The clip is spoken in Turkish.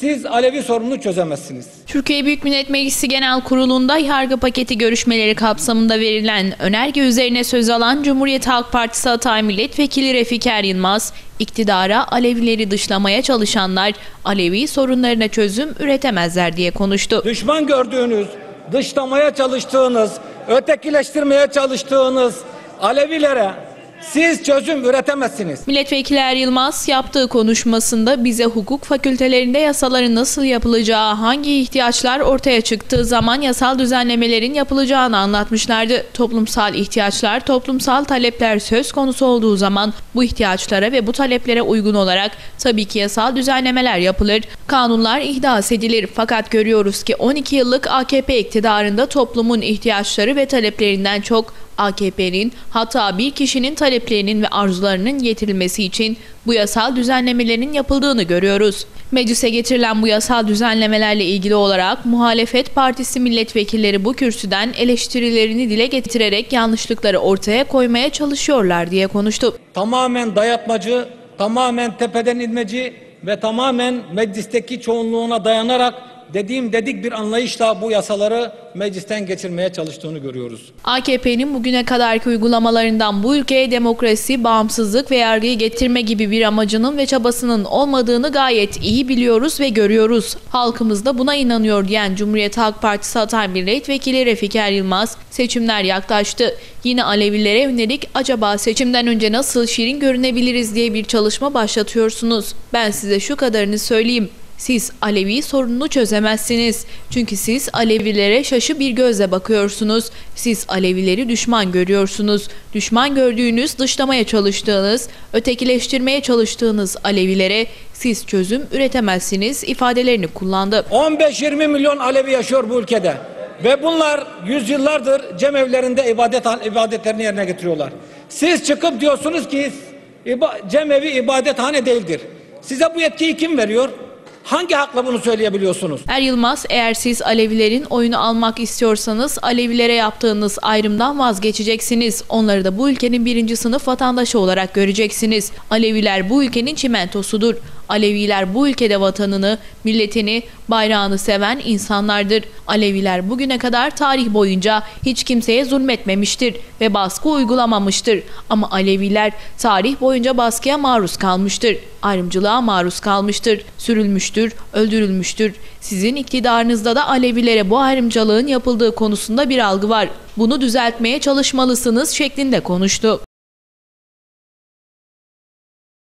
Siz Alevi sorununu çözemezsiniz. Türkiye Büyük Millet Meclisi Genel Kurulu'nda yargı paketi görüşmeleri kapsamında verilen önerge üzerine söz alan Cumhuriyet Halk Partisi Hatay Milletvekili Refiker Yılmaz, iktidara Alevileri dışlamaya çalışanlar Alevi sorunlarına çözüm üretemezler diye konuştu. Düşman gördüğünüz, dışlamaya çalıştığınız, ötekileştirmeye çalıştığınız Alevilere siz çözüm üretemezsiniz. Milletvekili Er Yılmaz yaptığı konuşmasında bize hukuk fakültelerinde yasaların nasıl yapılacağı, hangi ihtiyaçlar ortaya çıktığı zaman yasal düzenlemelerin yapılacağını anlatmışlardı. Toplumsal ihtiyaçlar, toplumsal talepler söz konusu olduğu zaman bu ihtiyaçlara ve bu taleplere uygun olarak tabii ki yasal düzenlemeler yapılır. Kanunlar ihdas edilir fakat görüyoruz ki 12 yıllık AKP iktidarında toplumun ihtiyaçları ve taleplerinden çok AKP'nin hatta bir kişinin taleplerinin ve arzularının getirilmesi için bu yasal düzenlemelerin yapıldığını görüyoruz. Meclise getirilen bu yasal düzenlemelerle ilgili olarak muhalefet partisi milletvekilleri bu kürsüden eleştirilerini dile getirerek yanlışlıkları ortaya koymaya çalışıyorlar diye konuştu. Tamamen dayatmacı, tamamen tepeden inmeci ve tamamen meclisteki çoğunluğuna dayanarak dediğim dedik bir anlayışla bu yasaları meclisten geçirmeye çalıştığını görüyoruz. AKP'nin bugüne kadarki uygulamalarından bu ülkeye demokrasi, bağımsızlık ve yargıyı getirme gibi bir amacının ve çabasının olmadığını gayet iyi biliyoruz ve görüyoruz. Halkımız da buna inanıyor diyen Cumhuriyet Halk Partisi Hatay Milletvekili Refiker Yılmaz, seçimler yaklaştı. Yine Alevilere yönelik acaba seçimden önce nasıl şirin görünebiliriz diye bir çalışma başlatıyorsunuz. Ben size şu kadarını söyleyeyim. Siz Alevi sorununu çözemezsiniz. Çünkü siz Alevilere şaşı bir gözle bakıyorsunuz. Siz Alevileri düşman görüyorsunuz. Düşman gördüğünüz, dışlamaya çalıştığınız, ötekileştirmeye çalıştığınız Alevilere siz çözüm üretemezsiniz ifadelerini kullandı. 15-20 milyon Alevi yaşıyor bu ülkede. Ve bunlar yüzyıllardır cemevlerinde ibadet ibadetlerini yerine getiriyorlar. Siz çıkıp diyorsunuz ki cemevi ibadethane değildir. Size bu yetkiyi kim veriyor? Hangi hakla bunu söyleyebiliyorsunuz? Er Yılmaz eğer siz Alevilerin oyunu almak istiyorsanız Alevilere yaptığınız ayrımdan vazgeçeceksiniz. Onları da bu ülkenin birinci sınıf vatandaşı olarak göreceksiniz. Aleviler bu ülkenin çimentosudur. Aleviler bu ülkede vatanını, milletini, bayrağını seven insanlardır. Aleviler bugüne kadar tarih boyunca hiç kimseye zulmetmemiştir ve baskı uygulamamıştır. Ama Aleviler tarih boyunca baskıya maruz kalmıştır. Ayrımcılığa maruz kalmıştır. Sürülmüştür, öldürülmüştür. Sizin iktidarınızda da Alevilere bu ayrımcılığın yapıldığı konusunda bir algı var. Bunu düzeltmeye çalışmalısınız şeklinde konuştu.